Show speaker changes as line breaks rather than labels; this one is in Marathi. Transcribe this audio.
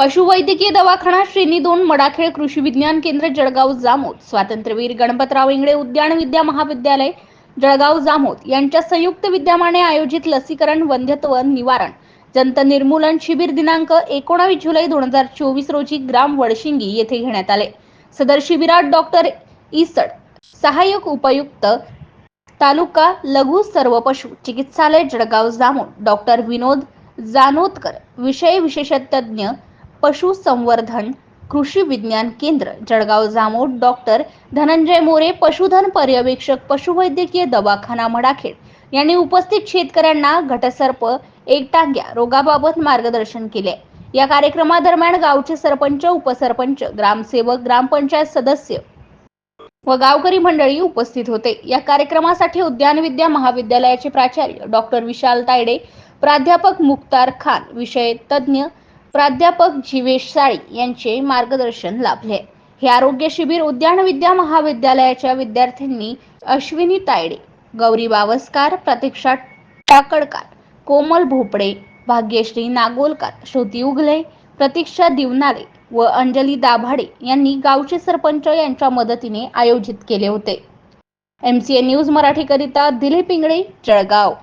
पशुवैद्यकीय दवाखाना श्रेणी दोन मडाखेळ कृषी विज्ञान केंद्र जळगाव जामोद. स्वातंत्र्यवीर गणपतराव इंगळे उद्यान विद्या महाविद्यालय जळगाव जामोद यांच्या संयुक्त विद्यमाने आयोजित लसीकरण वंध्यत्व निवारण. जंत निर्मूलन शिबिर दिनांक एकोणावीस जुलै दोन हजार चोवीस रोजी ग्राम वडशिंगी येथे घेण्यात आले. सदर शिबिरात डॉक्टर इसड सहाय्यक उपायुक्त तालुका लघु सर्व पशु चिकित्सालय जळगाव जामोद डॉक्टर विनोद जानोतकर विषय विशेषतज्ञ पशुसंवर्धन कृषी विज्ञान केंद्र जळगाव. जामोद डॉक्टर धनंजय मोरे पशुधन पर्यवेक्षक पशुवैद्यकीय दवाखाना मडाखेड. यांनी उपस्थित शेतकऱ्यांना घटसर्प एकटांग्या रोगाबाबत मार्गदर्शन केले. या कार्यक्रमादरम्यान गावचे सरपंच उपसरपंच ग्रामसेवक ग्रामपंचायत सदस्य व गावकरी मंडळी उपस्थित होते. या कार्यक्रमासाठी उद्यान विद्या महाविद्यालयाचे प्राचार्य डॉक्टर विशाल तायडे प्राध्यापक मुक्तार खान विषय तज्ज्ञ प्राध्यापक जीवेश साळी यांचे मार्गदर्शन लाभले. हे आरोग्य शिबिर उद्यान विद्या महाविद्यालयाच्या विद्यार्थ्यांनी अश्विनी तायडे गौरी बावस्कार प्रतीक्षा टाकडकार कोमल भोपडे भाग्यश्री नागोलकर श्रुती उगले प्रतीक्षा दिवनाले व अंजली दाभाडे यांनी गावचे सरपंच यांच्या मदतीने आयोजित केले होते. एम सी ए न्यूज मराठीकरिता दिलीप इंगळे जळगाव.